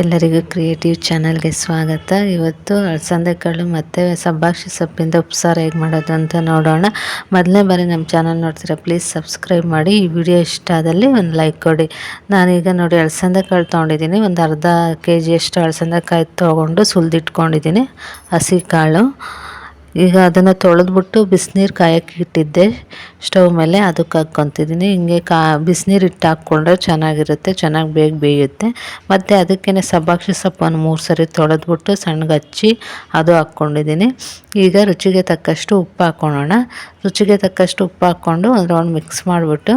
ಎಲ್ಲರಿಗೂ ಕ್ರಿಯೇಟಿವ್ ಚಾನಲ್ಗೆ ಸ್ವಾಗತ. ಇವತ್ತು ಅಲಸಂದೆ ಕಾಳು ಮತ್ತು ಸಬ್ಬಾಕ್ಷಿ ಸೊಪ್ಪಿಂದ ಉಪ್ಸಾರು ಹೇಗೆ ಮಾಡೋದು ಅಂತ ನೋಡೋಣ. ಮೊದಲನೇ ಬಾರಿ ನಮ್ಮ ಚಾನಲ್ ನೋಡ್ತೀರಾ, ಪ್ಲೀಸ್ ಸಬ್ಸ್ಕ್ರೈಬ್ ಮಾಡಿ. ಈ ವಿಡಿಯೋ ಇಷ್ಟ ಆದಲ್ಲಿ ಒಂದು ಲೈಕ್ ಕೊಡಿ. ನಾನೀಗ ನೋಡಿ ಅಲಸಂದೆ ಕಾಳು ತೊಗೊಂಡಿದ್ದೀನಿ. ಒಂದು ಅರ್ಧ ಕೆ ಜಿಯಷ್ಟು ಅಲಸಂದೆ ಕಾಯಿ ತೊಗೊಂಡು ಸುಲಿದಿಟ್ಕೊಂಡಿದ್ದೀನಿ. ಹಸಿ ಕಾಳು. ಈಗ ಅದನ್ನು ತೊಳೆದ್ಬಿಟ್ಟು ಬಿಸಿನೀರು ಕಾಯಕ್ಕೆ ಇಟ್ಟಿದ್ದೆ. ಸ್ಟವ್ ಮೇಲೆ ಅದಕ್ಕೆ ಹಾಕ್ಕೊತಿದ್ದೀನಿ. ಹಿಂಗೆ ಕಾ, ಬಿಸಿನೀರು ಇಟ್ಟು ಹಾಕ್ಕೊಂಡ್ರೆ ಚೆನ್ನಾಗಿರುತ್ತೆ, ಚೆನ್ನಾಗಿ ಬೇಗ ಬೇಯುತ್ತೆ. ಮತ್ತು ಅದಕ್ಕೇ ಸಬ್ಬಾಕ್ಷಿ ಸೊಪ್ಪನ್ನು ಮೂರು ಸರಿ ತೊಳೆದ್ಬಿಟ್ಟು ಸಣ್ಣಗೆ ಹಚ್ಚಿ ಅದು ಹಾಕ್ಕೊಂಡಿದ್ದೀನಿ. ಈಗ ರುಚಿಗೆ ತಕ್ಕಷ್ಟು ಉಪ್ಪು ಹಾಕ್ಕೊಳ್ಳೋಣ ರುಚಿಗೆ ತಕ್ಕಷ್ಟು ಉಪ್ಪು ಹಾಕ್ಕೊಂಡು ಒಂದು ಮಿಕ್ಸ್ ಮಾಡಿಬಿಟ್ಟು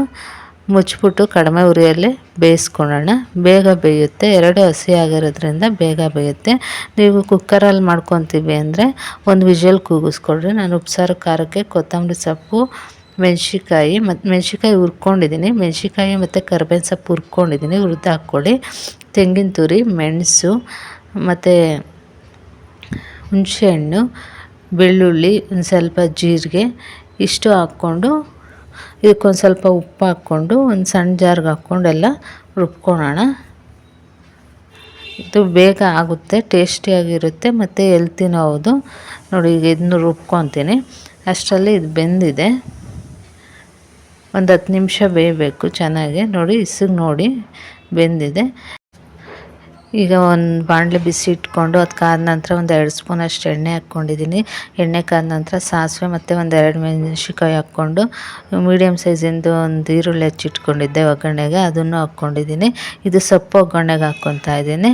ಮುಚ್ಚಿಬಿಟ್ಟು ಕಡಿಮೆ ಉರಿಯಲ್ಲಿ ಬೇಯಿಸ್ಕೊಳ್ಳೋಣ. ಬೇಗ ಬೇಯುತ್ತೆ. ಎರಡು ಹಸಿ ಆಗಿರೋದ್ರಿಂದ ಬೇಗ ಬೇಯುತ್ತೆ. ನೀವು ಕುಕ್ಕರಲ್ಲಿ ಮಾಡ್ಕೊತೀವಿ ಅಂದರೆ ಒಂದು ವಿಜಲ್ ಕೂಗಿಸ್ಕೊಳ್ರಿ. ನಾನು ಉಪ್ಸಾರು, ಖಾರಕ್ಕೆ ಕೊತ್ತಂಬರಿ ಸೊಪ್ಪು ಮೆಣಸಿಕಾಯಿ ಮತ್ತು ಮೆಣಸಿಕಾಯಿ ಹುರ್ಕೊಂಡಿದ್ದೀನಿ. ಮೆಣಸಿಕಾಯಿ ಮತ್ತು ಕರ್ಬೇವಿನ ಸೊಪ್ಪು ಹುರ್ಕೊಂಡಿದ್ದೀನಿ. ಹುರಿದು ಹಾಕ್ಕೊಳ್ಳಿ. ತೆಂಗಿನ ತುರಿ, ಮೆಣಸು ಮತ್ತು ಹುಣಸೆಹಣ್ಣು, ಬೆಳ್ಳುಳ್ಳಿ ಒಂದು ಸ್ವಲ್ಪ ಜೀರಿಗೆ ಇಷ್ಟು ಹಾಕ್ಕೊಂಡು ಇದಕ್ಕೊಂದು ಸ್ವಲ್ಪ ಉಪ್ಪು ಹಾಕ್ಕೊಂಡು, ಒಂದು ಸಣ್ಣ ಜಾರ್ಗೆ ಹಾಕ್ಕೊಂಡೆಲ್ಲ ರುಬ್ಕೊಳ್ಳೋಣ ಇದು ಬೇಗ ಆಗುತ್ತೆ ಟೇಸ್ಟಿಯಾಗಿರುತ್ತೆ ಮತ್ತು ಎಲ್ತಿನೂ ಹೌದು. ನೋಡಿ, ಈಗ ಇದನ್ನು ರುಬ್ಕೊತೀನಿ. ಅಷ್ಟರಲ್ಲಿ ಇದು ಬೆಂದಿದೆ. ಒಂದು ಹತ್ತು ನಿಮಿಷ ಬೇಯಬೇಕು ಚೆನ್ನಾಗಿ. ನೋಡಿ, ಇಸಿಗೆ ನೋಡಿ ಬೆಂದಿದೆ. ಈಗ ಒಂದು ಬಾಣಲೆ ಬಿಸಿ ಇಟ್ಕೊಂಡು ಅದು ಕಾದ ನಂತರ ಒಂದು ಎರಡು ಸ್ಪೂನ್ ಅಷ್ಟು ಎಣ್ಣೆ ಹಾಕ್ಕೊಂಡಿದ್ದೀನಿ ಎಣ್ಣೆ ಕಾದ ನಂತರ ಸಾಸಿವೆ ಮತ್ತು ಒಂದು ಎರಡು ಮೆಣಸಿನ್ಕಾಯಿ ಹಾಕ್ಕೊಂಡು ಮೀಡಿಯಮ್ ಸೈಜಿಂದು ಒಂದು ಈರುಳ್ಳಿ ಹೆಚ್ಚಿಟ್ಕೊಂಡಿದ್ದೆ ಒಗ್ಗರಣೆಗೆ, ಅದನ್ನು ಹಾಕ್ಕೊಂಡಿದ್ದೀನಿ ಇದು ಸೊಪ್ಪು ಒಗ್ಗರಣೆಗೆ ಹಾಕ್ಕೊತಾ ಇದ್ದೀನಿ.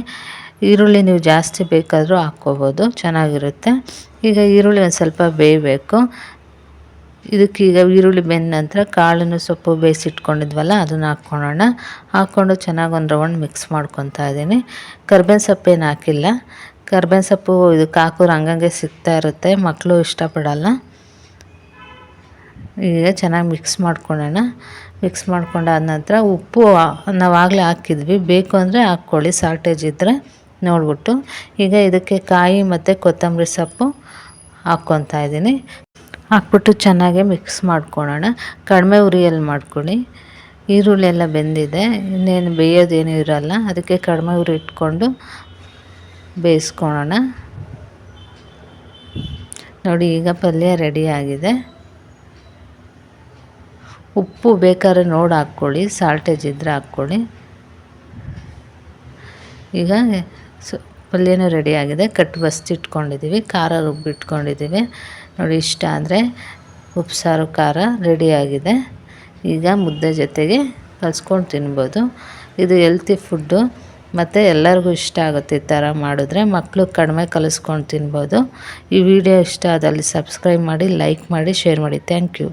ಈರುಳ್ಳಿ ನೀವು ಜಾಸ್ತಿ ಬೇಕಾದರೂ ಹಾಕ್ಕೋಬೋದು, ಚೆನ್ನಾಗಿರುತ್ತೆ. ಈಗ ಈರುಳ್ಳಿ ಒಂದು ಸ್ವಲ್ಪ ಬೇಯಬೇಕು. ಇದಕ್ಕೀಗ ಈರುಳ್ಳಿ ಬೆಂದ ನಂತರ ಕಾಳನ್ನು ಸೊಪ್ಪು ಬೇಯಿಸಿಟ್ಕೊಂಡಿದ್ವಲ್ಲ, ಅದನ್ನು ಹಾಕ್ಕೊಳ್ಳೋಣ. ಹಾಕ್ಕೊಂಡು ಚೆನ್ನಾಗಿ ಒಂದು ರೌಂಡ್ ಮಿಕ್ಸ್ ಮಾಡ್ಕೊತಾ ಇದ್ದೀನಿ. ಕರ್ಬೇವಿನ ಸೊಪ್ಪೇನು ಹಾಕಿಲ್ಲ. ಕರ್ಬೇವಿನ ಸೊಪ್ಪು ಇದಕ್ಕೆ ಹಾಕೋರು ಹಂಗಂಗೆ ಸಿಗ್ತಾ ಇರುತ್ತೆ ಮಕ್ಕಳು ಇಷ್ಟಪಡಲ್ಲ. ಈಗ ಚೆನ್ನಾಗಿ ಮಿಕ್ಸ್ ಮಾಡ್ಕೊಳ್ಳೋಣ. ಮಿಕ್ಸ್ ಮಾಡ್ಕೊಂಡಾದ ನಂತರ ಉಪ್ಪು ನಾವಾಗಲೇ ಹಾಕಿದ್ವಿ. ಬೇಕು ಅಂದರೆ ಹಾಕ್ಕೊಳ್ಳಿ, ಸಾಲ್ಟೇಜ್ ಇದ್ದರೆ ನೋಡ್ಬಿಟ್ಟು. ಈಗ ಇದಕ್ಕೆ ಕಾಯಿ ಮತ್ತು ಕೊತ್ತಂಬರಿ ಸೊಪ್ಪು ಹಾಕ್ಕೊತಾ ಇದ್ದೀನಿ. ಹಾಕ್ಬಿಟ್ಟು ಚೆನ್ನಾಗಿ ಮಿಕ್ಸ್ ಮಾಡ್ಕೊಳ್ಳೋಣ ಕಡಿಮೆ ಉರಿಯಲ್ಲಿ ಮಾಡ್ಕೊಳ್ಳಿ. ಈರುಳ್ಳಿ ಎಲ್ಲ ಬೆಂದಿದೆ. ಇನ್ನೇನು ಬೇಯೋದೇನು ಇರೋಲ್ಲ. ಅದಕ್ಕೆ ಕಡಿಮೆ ಉರಿ ಇಟ್ಕೊಂಡು ಬೇಯಿಸ್ಕೊಳ್ಳೋಣ ನೋಡಿ, ಈಗ ಪಲ್ಯ ರೆಡಿಯಾಗಿದೆ ಉಪ್ಪು ಬೇಕಾದ್ರೆ ನೋಡಿ ಹಾಕ್ಕೊಳ್ಳಿ. ಸಾಲ್ಟೇಜ್ ಇದ್ದರೆ ಹಾಕ್ಕೊಳ್ಳಿ. ಈಗ ಪಲ್ಯನೂ ರೆಡಿಯಾಗಿದೆ ಕಟ್ ಬಸ್ತಿಟ್ಕೊಂಡಿದ್ದೀವಿ ಖಾರ ರುಬ್ಬಿಟ್ಕೊಂಡಿದ್ದೀವಿ ನೋಡಿ, ಇಷ್ಟ ಅಂದರೆ ಉಪ್ಸಾರು ಖಾರ ರೆಡಿಯಾಗಿದೆ ಈಗ ಮುದ್ದೆ ಜೊತೆಗೆ ಕಲ್ಸ್ಕೊಂಡು ತಿನ್ಬೋದು. ಇದು ಹೆಲ್ತಿ ಫುಡ್ಡು ಮತ್ತು ಎಲ್ಲರಿಗೂ ಇಷ್ಟ ಆಗುತ್ತೆ ಈ ಥರ ಮಾಡಿದ್ರೆ ಮಕ್ಕಳು ಕಡಿಮೆ ಕಲಿಸ್ಕೊಂಡು ತಿನ್ಬೋದು. ಈ ವಿಡಿಯೋ ಇಷ್ಟ ಆದಲ್ಲಿ ಸಬ್ಸ್ಕ್ರೈಬ್ ಮಾಡಿ ಲೈಕ್ ಮಾಡಿ ಶೇರ್ ಮಾಡಿ. Thank you